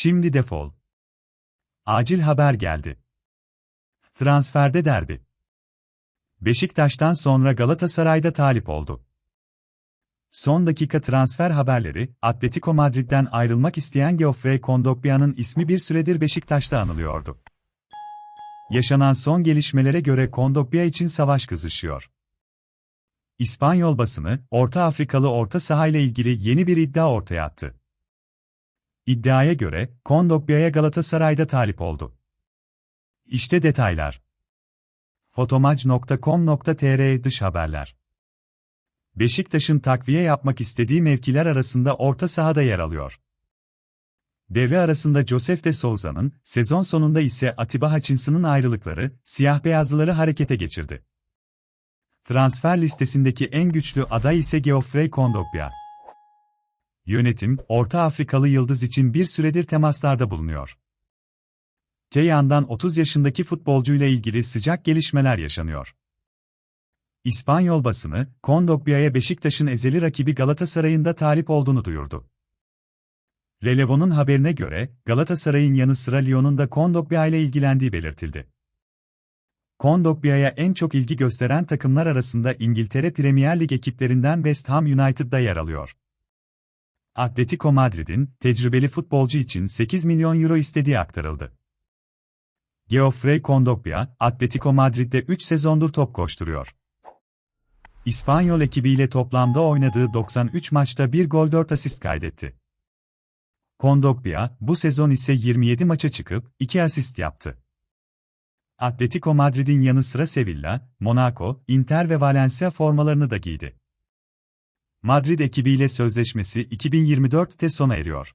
Şimdi defol. Acil haber geldi. Transferde derbi. Beşiktaş'tan sonra Galatasaray'da talip oldu. Son dakika transfer haberleri, Atletico Madrid'den ayrılmak isteyen Geoffrey Kondogbia'nın ismi bir süredir Beşiktaş'ta anılıyordu. Yaşanan son gelişmelere göre Kondogbia için savaş kızışıyor. İspanyol basını, Orta Afrikalı orta sahayla ilgili yeni bir iddia ortaya attı. İddiaya göre, Kondogbia'ya Galatasaray'da talip oldu. İşte detaylar. Fotomac.com.tr Dış Haberler Beşiktaş'ın takviye yapmak istediği mevkiler arasında orta sahada yer alıyor. Devre arasında Josef de Souza'nın, sezon sonunda ise Atiba Hutchinson'ın ayrılıkları, siyah beyazlıları harekete geçirdi. Transfer listesindeki en güçlü aday ise Geoffrey Kondogbia. Yönetim, Orta Afrikalı yıldız için bir süredir temaslarda bulunuyor. Te yandan 30 yaşındaki futbolcuyla ilgili sıcak gelişmeler yaşanıyor. İspanyol basını, Kondogbia'ya Beşiktaş'ın ezeli rakibi Galatasaray'ın da talip olduğunu duyurdu. Relevo'nun haberine göre, Galatasaray'ın yanı sıra Lyon'un da Kondogbia ile ilgilendiği belirtildi. Kondogbia'ya en çok ilgi gösteren takımlar arasında İngiltere Premier Lig ekiplerinden West Ham United'da yer alıyor. Atletico Madrid'in, tecrübeli futbolcu için 8 milyon euro istediği aktarıldı. Geoffrey Kondogbia, Atletico Madrid'de 3 sezondur top koşturuyor. İspanyol ekibiyle toplamda oynadığı 93 maçta 1 gol 4 asist kaydetti. Kondogbia, bu sezon ise 27 maça çıkıp 2 asist yaptı. Atletico Madrid'in yanı sıra Sevilla, Monaco, Inter ve Valencia formalarını da giydi. Madrid ekibiyle sözleşmesi 2024'te sona eriyor.